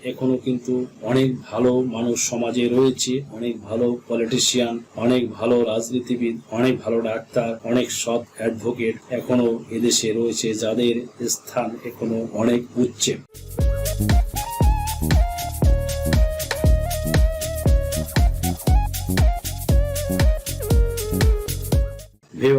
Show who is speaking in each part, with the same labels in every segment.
Speaker 1: এখনও কিন্তু অনেক ভালো মানুষ সমাজে রয়েছে, অনেক ভালো পলিটিশিয়ান অনেক ভালো রাজনীতিবিদ, অনেক ভালো ডাক্তার, অনেক সৎ অ্যাডভোকেট এখনও এদেশে রয়েছে যাদের স্থান এখনও অনেক উচ্চে।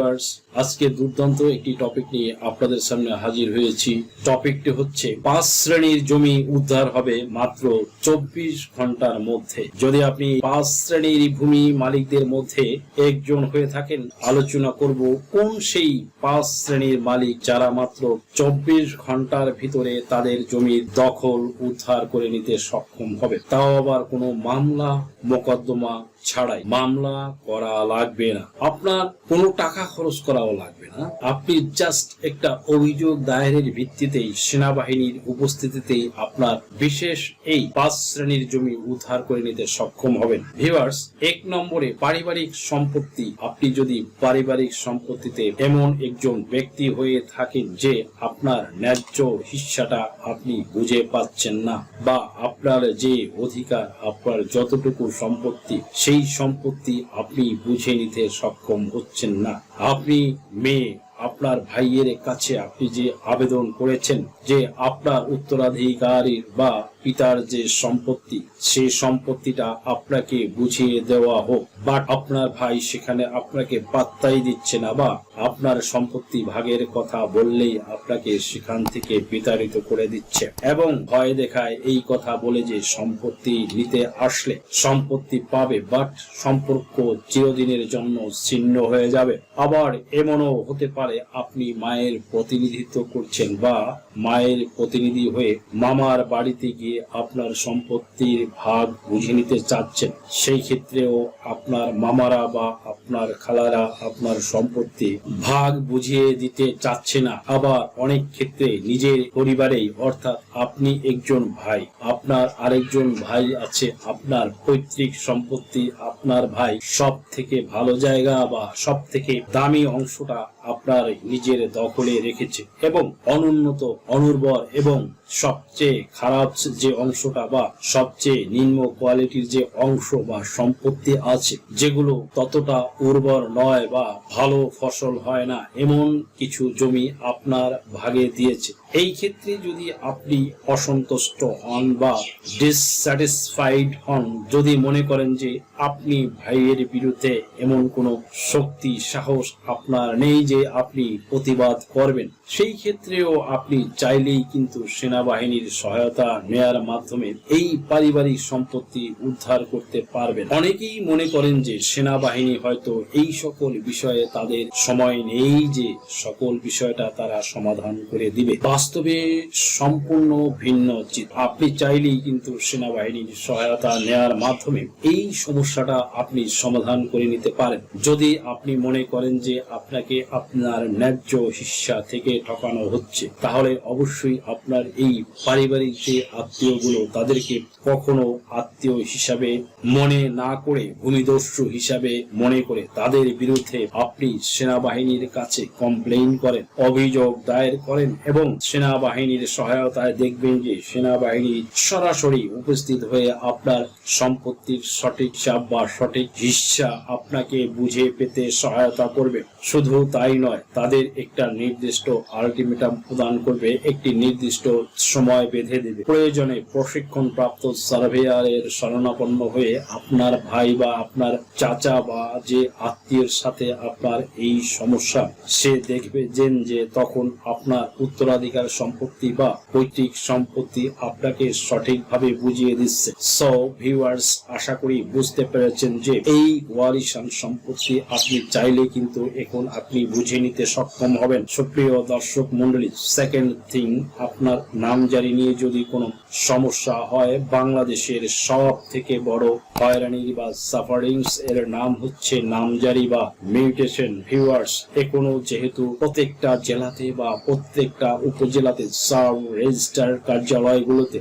Speaker 1: ভিউয়ার্স আজকে দুর্দান্ত একটি টপিক নিয়ে আপনাদের সামনে হাজির হয়েছি। টপিকটি হচ্ছে, পাঁচ শ্রেণির জমি উদ্ধার হবে মাত্র চব্বিশ ঘণ্টার মধ্যে। যদি আপনি পাঁচ শ্রেণির ভূমি মালিকদের মধ্যে একজন হয়ে থাকেন, আলোচনা করব কোন সেই পাঁচ শ্রেণির মালিক যারা মাত্র চব্বিশ ঘণ্টার ভিতরে তাদের জমির দখল উদ্ধার করে নিতে সক্ষম হবে। তাও আবার কোনো মামলা মোকদ্দমা ছাড়াই মামলা করা লাগবে না। আপনার কোনো টাকা খরচ করাও লাগবে না। আপনি জাস্ট একটা অভিযোগ দায়েরের ভিত্তিতেই সেনাবাহিনীর উপস্থিতিতেই আপনার বিশেষ এই পাঁচ শ্রেণির জমি উদ্ধার করে নিতে সক্ষম হবেন। ভিউয়ার্স এক নম্বরে পারিবারিক সম্পত্তি। আপনি যদি পারিবারিক সম্পত্তিতে এমন একজন ব্যক্তি হয়ে থাকেন যে আপনার ন্যায্য হিস্সাটা আপনি বুঝে পাচ্ছেন না বা আপনার যে অধিকার, আপনার যতটুকু সম্পত্তি, সেই সম্পত্তি আপনি বুঝে নিতে সক্ষম হচ্ছেন না। আপনি মেয়ে, আপনার ভাইয়ের কাছে আপনি যে আবেদন করেছেন, যে আপনার উত্তরাধিকারীর বা পিতার যে সম্পত্তি সেই সম্পত্তিটা আপনাকে বুঝিয়ে দেওয়া হোক। বাট আপনার ভাই সেখানে আপনাকে পাত্তাই দিচ্ছে না বা আপনার সম্পত্তি ভাগের কথা বললেই আপনাকে সেখান থেকে বিতাড়িত করে দিচ্ছে। এবং ভয় দেখায় এই কথা বলে যে সম্পত্তি নিতে আসলে সম্পত্তি পাবে, বাট সম্পর্ক চিরদিনের জন্য ছিন্ন হয়ে যাবে। আবার এমনও হতে পারে আপনি মায়ের প্রতিনিধিত্ব করছেন বা মায়ের প্রতিনিধি হয়ে মামার বাড়িতে গিয়ে আপনার সম্পত্তির ভাগ বুঝে নিতে চাচ্ছেন, সেই ক্ষেত্রেও আপনার মামারা বা আপনার খালারা আপনার সম্পত্তি ভাগ বুঝিয়ে দিতে চাচ্ছে না। আবার অনেক ক্ষেত্রে নিজের পরিবারেই, অর্থাৎ আপনি একজন ভাই, আপনার আরেকজন ভাই আছে, আপনার পৈতৃক সম্পত্তি আপনার ভাই সব থেকে ভালো জায়গা বা সব থেকে দামি অংশটা আপনার নিজের দখলে রেখেছে এবং অনুন্নত, অনুর্বর এবং সবচেয়ে খারাপ যে অংশটা বা সবচেয়ে নিম্ন কোয়ালিটির যে অংশ বা সম্পত্তি আছে, যেগুলো ততটা উর্বর নয় বা ভালো ফসল হয় না, এমন কিছু জমি আপনার ভাগে দিয়েছে। এই ক্ষেত্রে যদি আপনি অসন্তুষ্ট হন বা ডিসস্যাটিসফাইড হন, যদি মনে করেন যে আপনি ভাইয়ের বিরুদ্ধে এমন কোনো শক্তি, সাহস আপনার নেই যে আপনি প্রতিবাদ করবেন, সেই ক্ষেত্রেও আপনি চাইলেই কিন্তু সেনাবাহিনীর সহায়তা নেয়ার মাধ্যমে এই পারিবারিক সম্পত্তি উদ্ধার করতে পারবেন। অনেকেই মনে করেন যে সেনাবাহিনী হয়তো এই সকল বিষয়ে তাদের সময় নেই যে সকল বিষয়টা তারা সমাধান করে দিবে। বাস্তবে সম্পূর্ণ ভিন্ন চিত্র। আপনি চাইলেই কিন্তু সেনাবাহিনীর সহায়তা নেয়ার মাধ্যমে এই সমস্যাটা আপনি সমাধান করে নিতে পারেন। যদি আপনি মনে করেন যে আপনাকে আপনার ন্যায্য হিস্সা থেকে ঠকানো হচ্ছে। তাহলে অবশ্যই আপনার এই পারিবারিক যে আত্মীয়গুলো, তাদেরকে কখনো আত্মীয় হিসাবে মনে না করে, ভূমিদস্যু হিসাবে মনে করে তাদের বিরুদ্ধে আপনি সেনাবাহিনীর কাছে কমপ্লেইন করেন, অভিযোগ দায়ের করেন এবং সেনাবাহিনীর সহায়তায় দেখবেন যে সেনাবাহিনী সরাসরি উপস্থিত হয়ে আপনার সম্পত্তির সঠিক চাপ বা সঠিক হিসা আপনাকে বুঝে পেতে সহায়তা করবে। শুধু তাই নয়, তাদের একটা নির্দিষ্ট আলটিমেটাম প্রদান করবে, একটি নির্দিষ্ট সময় বেঁধে দেবে। প্রয়োজনে প্রশিক্ষণ প্রাপ্ত সার্ভেয়ারের শরণাপন্ন হয়ে আপনার ভাই বা আপনার চাচা বা যে আত্মীয়ের সাথে আপনার এই সমস্যা, সে দেখবে যেন যে তখন আপনার উত্তরাধিকার সম্পত্তি বা পৈতৃক সম্পত্তি আপনাকে সঠিকভাবে বুঝিয়ে দিচ্ছে। সো ভিউয়ার্স আশা করি বুঝতে পেরেছেন যে, এই ওয়ারিশান সম্পত্তি আপনি চাইলে কিন্তু এখন আপনি বুঝে নিতে সক্ষম হবেন। সুপ্রিয় দর্শক মন্ডলী সেকেন্ড থিং আপনার নামজারি নিয়ে যদি কোনো সমস্যা হয়, বাংলাদেশের সব থেকে বড় হয়রানি বা সাফারিংস এর নাম হচ্ছে নামজারি বা মিউটেশন ভিউয়ার্স এখনও যেহেতু প্রত্যেকটা জেলাতে বা প্রত্যেকটা উপজেলাতে সাব রেজিস্টার কার্যালয়গুলোতে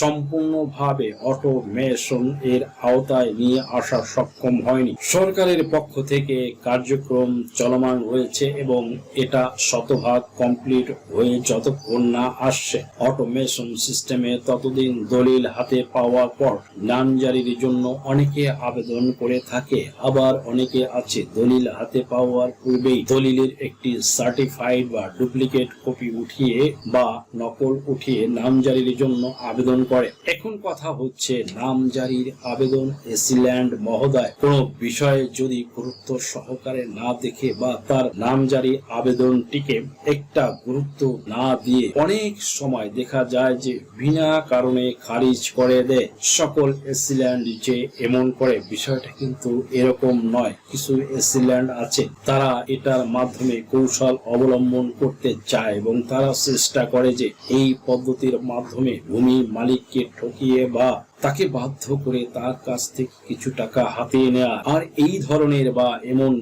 Speaker 1: সম্পূর্ণভাবে অটোমেশন এর আওতায় নিয়ে আসা সক্ষম হয়নি। সরকারের পক্ষ থেকে কার্যক্রম চলমান রয়েছে। এবং এটা শতভাগ কমপ্লিট হয়ে যতক্ষণ না আসছে। অটোমেশন সিস্টেমে ততদিন দলিল হাতে পাওয়ার পর নামজারির জন্য অনেকে আবেদন করে থাকে, আবার অনেকে আছে দলিল হাতে পাওয়ার পূর্বেই দলিলের একটি সার্টিফাইড বা ডুপ্লিকেট কপি উঠিয়ে বা নকল উঠিয়ে নামজারির জন্য আবেদন করে। এখন কথা হচ্ছে নামজারির আবেদন এসিল্যান্ড মহোদয়। কোন বিষয়ে যদি গুরুত্ব সহকারে না দেখে বা তার নামজারি আবেদনটিকে একটা গুরুত্ব না দিয়ে অনেক সময় দেখা যায় যে বিনা কারণে খারিজ করে দেয়। সকল এসিল্যান্ড যে এমন করে, বিষয়টা কিন্তু এরকম নয়। কিছু এসিল্যান্ড আছে, তারা এটার মাধ্যমে কৌশল অবলম্বন করতে চায় এবং তারা চেষ্টা করে যে এই পদ্ধতির মাধ্যমে ভূমি মালিককে ঠকিয়ে বা তাকে বাধ্য করে তার কাছ থেকে কিছু টাকা হাতিয়ে নেওয়া আর এই ধরনের বা এমন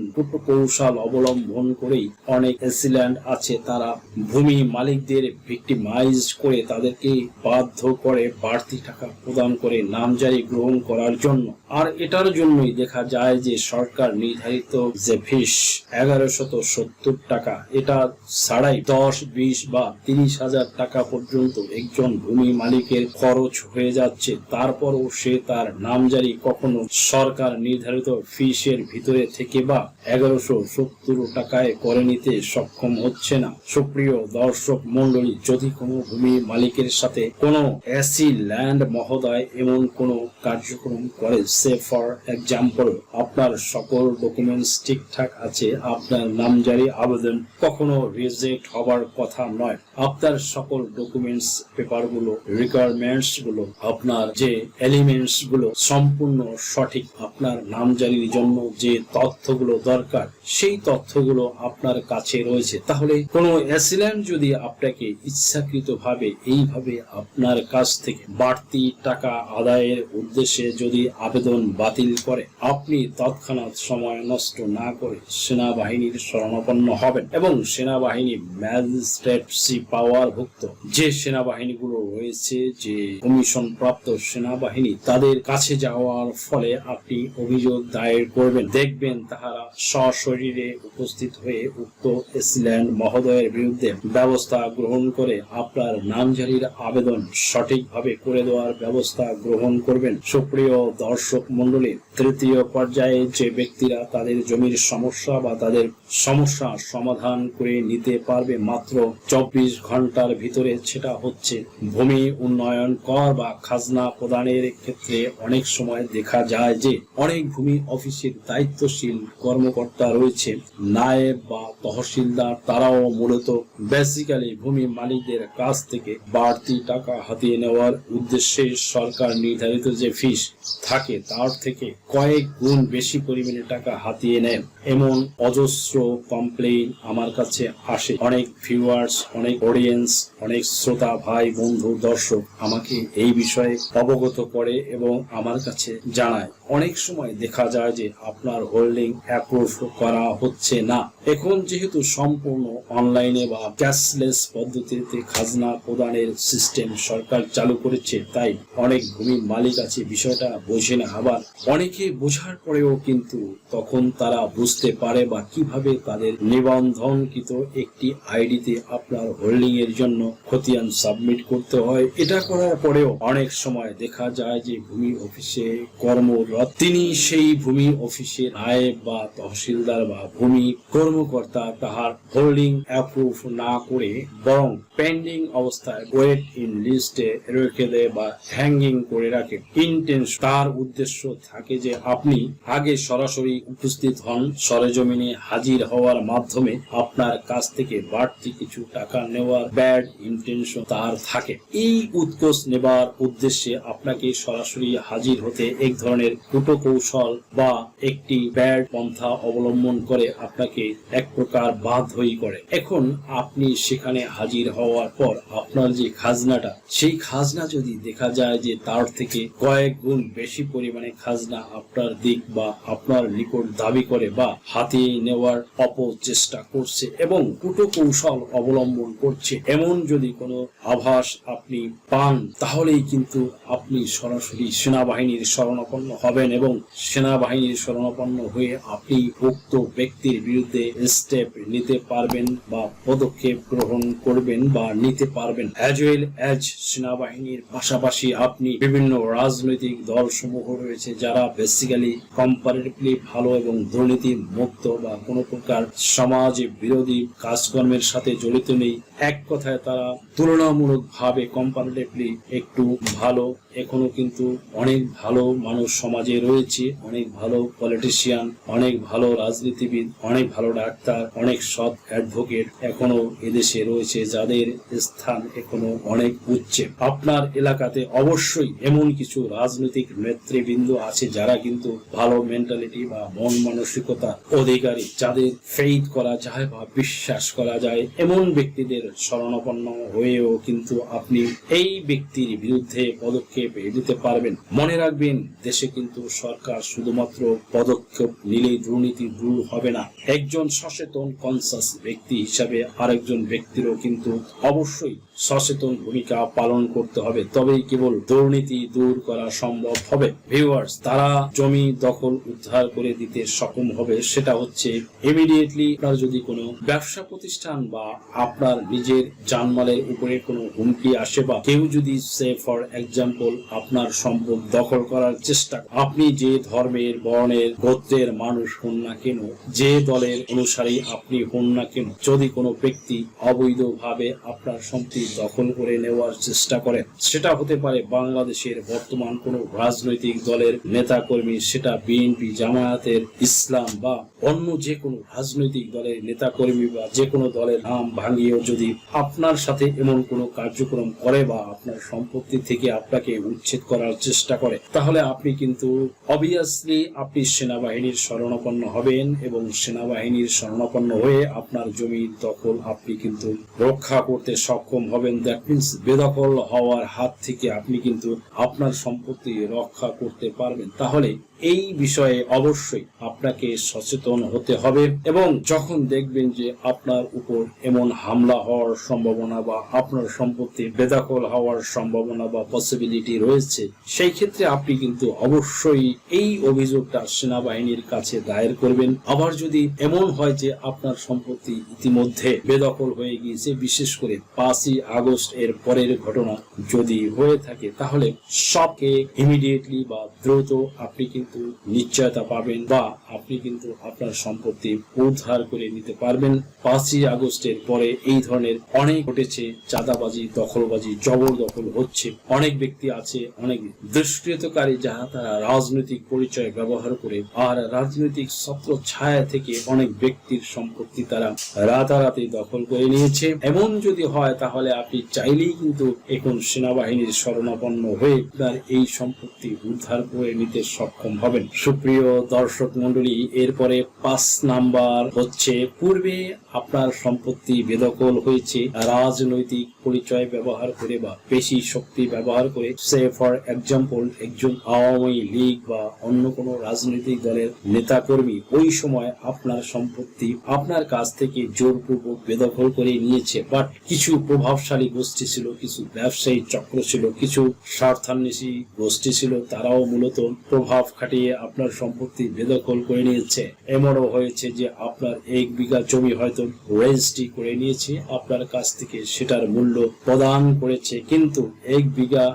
Speaker 1: কৌশল অবলম্বন করেই অনেক এসিল্যান্ড আছে, তারা ভূমি মালিকদের ভিক্টিমাইজ করে তাদেরকে বাধ্য করে বাড়তি টাকা প্রদান করে নামজারি গ্রহণ করার জন্য। আর এটার জন্যই দেখা যায় যে সরকার নির্ধারিত যে ফিস এগারো শত সত্তর টাকা, এটা ছাড়াই দশ, বিশ বা তিরিশ হাজার টাকা পর্যন্ত একজন ভূমি মালিকের খরচ হয়ে যাচ্ছে। তারপরও সে তার নামজারি কখনো সরকার নির্ধারিত ফিসের ভিতরে থেকে বা এগারোশো সত্তর টাকায় করে নিতে সক্ষম হচ্ছে না। সুপ্রিয় দর্শক মন্ডলী যদি কোনো ভূমি মালিকের সাথে কোনো এসি ল্যান্ড মহোদয় এমন কোনো কার্যক্রম করে, সে ফর এক্সাম্পল আপনার সকল ডকুমেন্টস ঠিকঠাক আছে, আপনার নামজারি আবেদন কখনো রিজেক্ট হবার কথা নয়। আপনার সকল ডকুমেন্টস পেপারগুলো রিকোয়ারমেন্টসগুলো, আপনার যে এলিমেন্টসগুলো সম্পূর্ণ সঠিক, আপনার নামজারির জন্য যে তথ্যগুলো দরকার, সেই তথ্যগুলো আপনার কাছে রয়েছে। তাহলে কোনো অ্যাসিল্যান্ড যদি আপনাকে ইচ্ছাকৃত ভাবে এইভাবে আপনার কাছ থেকে বাড়তি টাকা আদায়ের উদ্দেশ্যে যদি আবেদন বাতিল করে, আপনি তৎক্ষণাৎ সময় নষ্ট না করে সেনাবাহিনীর শরণাপন্ন হবেন এবং সেনাবাহিনী ম্যাজিস্ট্রেটসি পাওয়ার ভুক্ত যে সেনাবাহিনীগুলো রয়েছে, যে কমিশন প্রাপ্ত সেনাবাহিনী, তাদের কাছে যাওয়ার ফলে আপনি অভিযোগ দায়ের করবেন। দেখবেন তাহারা সশরীরে উপস্থিত হয়ে উক্ত এসিল্যান্ড মহোদয়ের বিরুদ্ধে ব্যবস্থা গ্রহণ করে আপনার নামজারির আবেদন সঠিকভাবে করে দেওয়ার ব্যবস্থা গ্রহণ করবেন। সুপ্রিয় দর্শক মন্ডলী তৃতীয় পর্যায়ে যে ব্যক্তিরা তাদের জমির সমস্যা বা তাদের সমস্যা সমাধান করে নিতে পারবে মাত্র চব্বিশ ঘণ্টার ভিতরে সেটা হচ্ছে। ভূমি উন্নয়ন কর বা খাজনা প্রদানের ক্ষেত্রে অনেক সময় দেখা যায় যে অনেক ভূমি অফিসের দায়িত্বশীল কর্মকর্তা রয়েছে। নায়েব বা তহসিলদার তারাও মূলত বেসিক্যালি ভূমি মালিকদের কাছ থেকে বাড়তি টাকা হাতিয়ে নেওয়ার উদ্দেশ্যে সরকার নির্ধারিত যে ফিস থাকে তার থেকে কয়েক গুণ বেশি পরিমাণে টাকা হাতিয়ে নেয় এমন অজস্র কমপ্লেইন আমার কাছে আসে। অনেক ভিউয়ার্স অনেক অডিয়েন্স, অনেক শ্রোতা, ভাই, বন্ধু, দর্শক আমাকে এই বিষয়ে অবগত করে এবং আমার কাছে জানায়। অনেক সময় দেখা যায় যে আপনার হোল্ডিং অ্যাপ্রুভ করা হচ্ছে না। এখন যেহেতু সম্পূর্ণ অনলাইনে বা ক্যাশলেস পদ্ধতিতে খাজনা প্রদানের সিস্টেম সরকার চালু করেছে, তাই অনেক ভূমি মালিক আছে, বিষয়টা বোঝে না। আবার অনেকে বোঝার পরেও কিন্তু তখন তারা বুঝতে পারে বা কীভাবে তাদের নিবন্ধনকৃত একটি আইডিতে আপনার হোল্ডিং এর জন্য খতিয়ান সাবমিট করতে হয়। এটা করার পরেও অনেক সময় দেখা যায় যে ভূমি অফিসে কর্মরত, তিনি সেই ভূমি অফিসের নায়েব বা তহসিলদার বা ভূমি কর্মকর্তা তাহার হোল্ডিং অ্যাপ্রুভ না করে বরং পেন্ডিং অবস্থায় ওয়েট ইন লিস্টে রেখে দেয় বা হ্যাঙ্গিং করে রাখে। ইন্টেন্স তার উদ্দেশ্য থাকে যে আপনি আগে সরাসরি উপস্থিত হন, সরেজমিনে হাজির হওয়ার মাধ্যমে আপনার কাছ থেকে বাড়তি কিছু টাকা নেওয়ার ব্যাড ইন্টেনশন তার থাকে। এই উৎকোষ নেবার উদ্দেশ্যে আপনাকে সরাসরি হাজির হতে এক ধরনের কুটো কৌশল বা একটি ব্যাড পন্থা অবলম্বন করে আপনাকে এক প্রকার বাধ্যই করে। এখন আপনি সেখানে হাজির হওয়ার পর আপনার যে খাজনাটা, সেই খাজনা যদি দেখা যায় যে তার থেকে কয়েক গুণ বেশি পরিমাণে খাজনা আপনার দিক বা আপনার নিকট দাবি করে বা হাতিয়ে নেওয়ার অপচেষ্টা করছে এবং কুটো কৌশল অবলম্বন করছে। এমন যদি কোনো আভাস আপনি পান, তাহলেই কিন্তু আপনি সরাসরি সেনাবাহিনীর শরণাপন্ন হবেন এবং সেনাবাহিনীর শরণাপন্ন হয়ে আপনি উক্ত ব্যক্তির বিরুদ্ধে স্টেপ নিতে পারবেন বা পদক্ষেপ গ্রহণ করবেন বা নিতে পারবেন। অ্যাজ ওয়েল অ্যাজ সেনাবাহিনীর পাশাপাশি আপনি বিভিন্ন রাজনৈতিক দল সমূহ রয়েছে যারা বেসিক্যালি কম্পারেটিভলি ভালো এবং দুর্নীতি মুক্ত বা কোনো প্রকার সমাজ বিরোধী কাজকর্মের সাথে জড়িত নেই। এক কথায় তারা তুলনামূলক ভাবে কম্পারেটিভলি একটু ভালো। এখনও কিন্তু অনেক ভালো মানুষ সমাজে রয়েছে, অনেক ভালো পলিটিশিয়ান অনেক ভালো রাজনীতিবিদ, অনেক ভালো ডাক্তার, অনেক সৎ অ্যাডভোকেট এখনও এদেশে রয়েছে, যাদের স্থান এখনও অনেক উচ্চে। আপনার এলাকাতে অবশ্যই এমন কিছু রাজনৈতিক নেতৃবৃন্দ আছে যারা কিন্তু ভালো মেন্টালিটি বা মন মানসিকতা অধিকারী, যাদের ফেইথ করা যায় বা বিশ্বাস করা যায়। এমন ব্যক্তিদের শরণাপন্ন হয়েও কিন্তু আপনি এই ব্যক্তির বিরুদ্ধে পদক্ষেপ নিতে পারবেন। মনে রাখবেন, দেশে কিন্তু সরকার শুধুমাত্র পদক্ষেপ নিলেই দুর্নীতি দূর হবে না। একজন সচেতন কনসাস ব্যক্তি হিসাবে আরেকজন ব্যক্তিরও কিন্তু অবশ্যই সচেতন ভূমিকা পালন করতে হবে। তবেই কেবল দুর্নীতি দূর করা সম্ভব হবে। ভিউয়ার্স তারা জমি দখল উদ্ধার করে দিতে সক্ষম হবে, সেটা হচ্ছে ইমিডিয়েটলি আপনার যদি কোনো ব্যবসা প্রতিষ্ঠান বা আপনার নিজের জানমালের উপরে কোনো হুমকি আসে বা কেউ যদি সে ফর এক্সাম্পল আপনার সম্পদ দখল করার চেষ্টা আপনি যে ধর্মের, বর্ণের, গোত্রের মানুষ হন না কেন, যে দলের অনুসারী আপনি হন না কেন, যদি কোনো ব্যক্তি অবৈধভাবে আপনার সম্পত্তি দখল করে নেওয়ার চেষ্টা করে, সেটা হতে পারে বাংলাদেশের বর্তমান কোনো রাজনৈতিক দলের নেতা কর্মী সেটা বিএনপি জামায়াতের ইসলাম বা অন্য যে কোনো রাজনৈতিক দলের নেতা কর্মী বা যে কোনো দলের নাম ভাঙিয়েও যদি আপনার সাথে এমন কোনো কার্যক্রম করে বা আপনার সম্পত্তি থেকে আপনাকে উচ্ছেদ করার চেষ্টা করে, তাহলে আপনি কিন্তু অবভিয়াসলি আপনি সেনাবাহিনীর শরণাপন্ন হবেন এবং সেনাবাহিনীর শরণাপন্ন হয়ে আপনার জমির দখল আপনি কিন্তু রক্ষা করতে সক্ষম হবেন। দ্যাট মিনস বেদখল হওয়ার হাত থেকে আপনি কিন্তু আপনার সম্পত্তি রক্ষা করতে পারবেন। তাহলে এই বিষয়ে অবশ্যই আপনাকে সচেতন হতে হবে এবং যখন দেখবেন যে আপনার উপর এমন হামলা হওয়ার সম্ভাবনা বা আপনার সম্পত্তি বেদখল হওয়ার সম্ভাবনা বা পসিবিলিটি রয়েছে, সেই ক্ষেত্রে আপনি কিন্তু অবশ্যই এই অভিযোগটা সেনাবাহিনীর কাছে দায়ের করবেন। আবার যদি এমন হয় যে আপনার সম্পত্তি ইতিমধ্যে বেদখল হয়ে গিয়েছে, বিশেষ করে পাঁচই আগস্ট এর পরের ঘটনা যদি হয়ে থাকে, তাহলে সবকে ইমিডিয়েটলি বা দ্রুত আপনি কিন্তু নিশ্চয়তা পাবেন বা আপনি কিন্তু আপনার সম্পত্তি উদ্ধার করে নিতে পারবেন। পাঁচই আগস্টের পরে এই ধরনের অনেক ঘটেছে, চাঁদাবাজি, দখলবাজি, জবরদখল হচ্ছে। অনেক ব্যক্তি আছে, অনেক দুষ্কৃতকারী যাহা তারা রাজনৈতিক পরিচয় ব্যবহার করে, আর রাজনৈতিক ছত্র ছায়া থেকে অনেক ব্যক্তির সম্পত্তি তারা রাতারাতি দখল করে নিয়েছে। এমন যদি হয়, তাহলে আপনি চাইলেই কিন্তু এখন সেনাবাহিনীর শরণাপন্ন হয়ে তার এই সম্পত্তি উদ্ধার করে নিতে সক্ষম হবেন। সুপ্রিয় দর্শক মন্ডলী এরপরে পাঁচ নাম্বার হচ্ছে, পূর্বে আপনার সম্পত্তি বেদখল হয়েছে, রাজনৈতিক পরিচয় ব্যবহার করে বা পেশি শক্তি ব্যবহার করে। সে ফর এক্সাম্পল একজন আওয়ামী লীগ বা অন্য কোনো রাজনৈতিক দলের নেতা কর্মী ওই সময় আপনার সম্পত্তি আপনার কাছ থেকে জোরপূর্বক বেদখল করে নিয়েছে। বাট কিছু প্রভাবশালী গোষ্ঠী ছিল, কিছু ব্যবসায়ী চক্র ছিল, কিছু স্বার্থান্বেষী গোষ্ঠী ছিল, তারাও মূলত প্রভাব খাটিয়ে আপনার সম্পত্তি বেদখল করে নিয়েছে। এমনও হয়েছে যে আপনার এক বিঘা জমি হয়তো রেজিস্ট্রি করে নিয়েছে। আপনার কাছ থেকে সেটার মূল্য প্রদান করেছে। কিন্তু এক বিঘা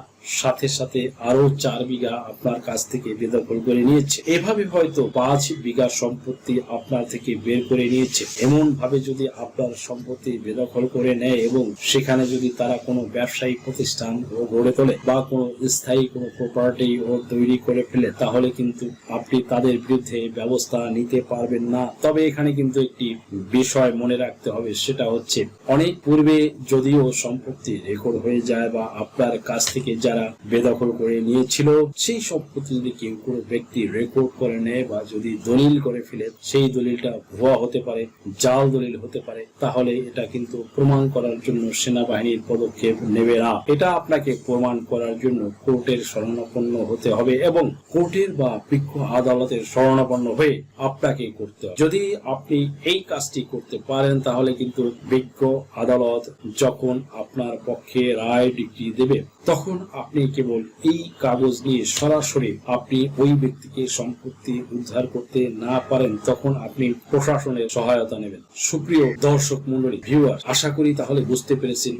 Speaker 1: সাথে সাথে আরও চার বিঘা আপনার কাছ থেকে বেদখল করে নিয়েছে। এভাবে হয়তো পাঁচ বিঘা সম্পত্তি আপনার থেকে বের করে নিয়েছে। এমন ভাবে যদি আপনার সম্পত্তি বেদখল করে নেয় এবং সেখানে যদি তারা কোনো ব্যবসায়িক প্রতিষ্ঠান ও গড়ে তোলে বা কোনো স্থায়ী কোনো প্রপার্টি ও তৈরি করে ফেলে, তাহলে কিন্তু আপনি তাদের বিরুদ্ধে ব্যবস্থা নিতে পারবেন না। তবে এখানে কিন্তু একটি বিষয় মনে রাখতে হবে, সেটা হচ্ছে অনেক পূর্বে যদিও সম্পত্তি রেকর্ড হয়ে যায় বা আপনার কাছ থেকে যায় যারা বেদখল করে নিয়েছিল, সেই সম্পত্তি যদি কেউ কোনো ব্যক্তি রেকর্ড করে নেয় বা যদি দলিল করে ফেলে, সেই দলিলটা ভুয়া হতে পারে, জাল দলিল হতে পারে, তাহলে এটা কিন্তু প্রমাণ করার জন্য সেনাবাহিনীর পদক্ষেপ নেবে না। এটা আপনাকে প্রমাণ করার জন্য কোর্টের শরণাপন্ন হতে হবে এবং কোর্টের বা বৃক্ষ আদালতের শরণাপন্ন হয়ে আপনাকে করতে হবে। যদি আপনি এই কাজটি করতে পারেন, তাহলে কিন্তু বিজ্ঞ আদালত যখন আপনার পক্ষে রায় ডিগ্রি দেবে, তখন আপনি কেবল এই কাগজ নিয়ে সরাসরি আপনি ওই ব্যক্তিকে সম্পত্তি উদ্ধার করতে না পারেন, তখন আপনি প্রশাসনের সহায়তা নেবেন। সুপ্রিয় দর্শক মন্ডলী ভিউয়ার আশা করি তাহলে বুঝতে পেরেছেন।